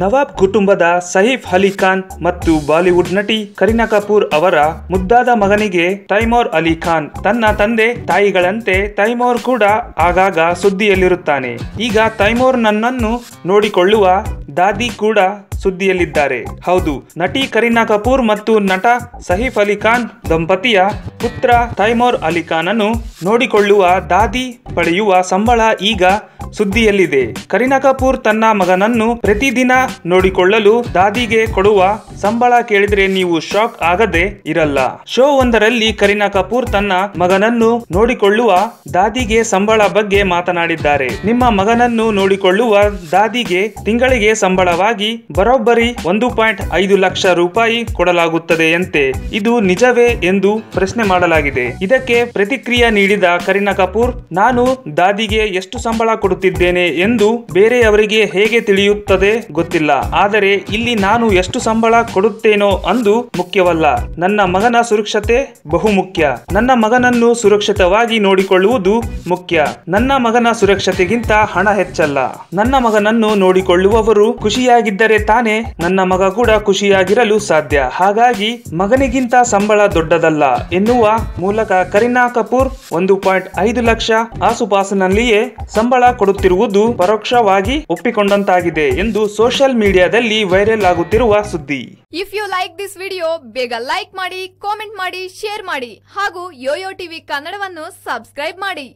ನವಾಬ್ ಕುಟುಂಬದ ಸೈಫ್ ಅಲಿ ಖಾನ್ ಮತ್ತು ಬಾಲಿವುಡ್ ನಟಿ ಕರೀನಾ ಕಪೂರ್ ಅವರ ಮುದ್ದಾದ ಮಗನಿಗೆ ತೈಮೋರ್ ಅಲಿ ಖಾನ್ ತನ್ನ ತಂದೆ ತಾಯಿಗಳಂತೆ ತೈಮೋರ್ ಕೂಡ ಆಗಾಗ ಸುದ್ದಿಯಲ್ಲಿರುತ್ತಾನೆ. ಈಗ ತೈಮೋರ್ ನನ್ನನ್ನು ನೋಡಿಕೊಳ್ಳುವ ದಾದಿ ಕೂಡ ಸುದ್ದಿಯಲ್ಲಿದ್ದಾರೆ. ಹೌದು, ನಟಿ ಕರೀನಾ ಕಪೂರ್ ಮತ್ತು ನಟ ಸಹೀಫ್ ಅಲಿ ಖಾನ್ ದಂಪತಿಯ ಪುತ್ರ ತೈಮೋರ್ ಅಲಿ ಖಾನ್ ಅನ್ನು ನೋಡಿಕೊಳ್ಳುವ ದಾದಿ ಪಡೆಯುವ ಸಂಬಳ ಈಗ ಸುದ್ದಿಯಲ್ಲಿದೆ. ಕರೀನಾ ಕಪೂರ್ ತನ್ನ ಮಗನನ್ನು ಪ್ರತಿದಿನ ನೋಡಿಕೊಳ್ಳಲು ದಾದಿಗೆ ಕೊಡುವ ಸಂಬಳ ಕೇಳಿದ್ರೆ ನೀವು ಶಾಕ್ ಆಗದೆ ಇರಲ್ಲ. ಶೋ ಒಂದರಲ್ಲಿ ಕರೀನಾ ಕಪೂರ್ ತನ್ನ ಮಗನನ್ನು ನೋಡಿಕೊಳ್ಳುವ ದಾದಿಗೆ ಸಂಬಳ ಬಗ್ಗೆ ಮಾತನಾಡಿದ್ದಾರೆ. ನಿಮ್ಮ ಮಗನನ್ನು ನೋಡಿಕೊಳ್ಳುವ ದಾದಿಗೆ ತಿಂಗಳಿಗೆ ಸಂಬಳವಾಗಿ ಬರೋಬ್ಬರಿ ಒಂದು ಪಾಯಿಂಟ್ ಐದು ಲಕ್ಷ ರೂಪಾಯಿ ಕೊಡಲಾಗುತ್ತದೆಯಂತೆ ಇದು ನಿಜವೇ ಎಂದು ಪ್ರಶ್ನೆ ಮಾಡಲಾಗಿದೆ. ಇದಕ್ಕೆ ಪ್ರತಿಕ್ರಿಯೆ ನೀಡಿದ ಕರೀನಾ ಕಪೂರ್, ನಾನು ದಾದಿಗೆ ಎಷ್ಟು ಸಂಬಳ ಕೊಡುತ್ತಿದ್ದೇನೆ ಎಂದು ಬೇರೆಯವರಿಗೆ ಹೇಗೆ ತಿಳಿಯುತ್ತದೆ ಗೊತ್ತಿಲ್ಲ. ಆದರೆ ಇಲ್ಲಿ ನಾನು ಎಷ್ಟು ಸಂಬಳ ಕೊಡುತ್ತೇನೋ ಅಂದು ಮುಖ್ಯವಲ್ಲ. ನನ್ನ ಮಗನ ಸುರಕ್ಷತೆ ಬಹುಮುಖ್ಯ ನನ್ನ ಮಗನನ್ನು ಸುರಕ್ಷಿತವಾಗಿ ನೋಡಿಕೊಳ್ಳುವುದು ಮುಖ್ಯ. ನನ್ನ ಮಗನ ಸುರಕ್ಷತೆಗಿಂತ ಹಣ ಹೆಚ್ಚಲ್ಲ. ನನ್ನ ಮಗನನ್ನು ನೋಡಿಕೊಳ್ಳುವವರು ಖುಷಿಯಾಗಿದ್ದರೆ ತಾನೇ ನನ್ನ ಮಗ ಕೂಡ ಖುಷಿಯಾಗಿರಲು ಸಾಧ್ಯ. ಹಾಗಾಗಿ ಮಗನಿಗಿಂತ ಸಂಬಳ ದೊಡ್ಡದಲ್ಲ ಎನ್ನುವ ಮೂಲಕ ಕರೀನಾ ಕಪೂರ್ ಒಂದು ಪಾಯಿಂಟ್ ಐದು ಲಕ್ಷ ಆಸುಪಾಸಿನಲ್ಲಿಯೇ ಸಂಬಳ ಕೊಡುತ್ತಿರುವುದು ಪರೋಕ್ಷವಾಗಿ ಒಪ್ಪಿಕೊಂಡಂತಾಗಿದೆ ಎಂದು ಸೋಷಿಯಲ್ ಮೀಡಿಯಾದಲ್ಲಿ ವೈರಲ್ ಆಗುತ್ತಿರುವ ಸುದ್ದಿ. If you like this video ಬೇಗ ಲೈಕ್ ಮಾಡಿ ಕಾಮೆಂಟ್ ಮಾಡಿ ಶೇರ್ ಮಾಡಿ ಹಾಗೂ ಯೋಯೋ ಟಿವಿ ಕನ್ನಡವನ್ನು ಸಬ್ಸ್ಕ್ರೈಬ್ ಮಾಡಿ.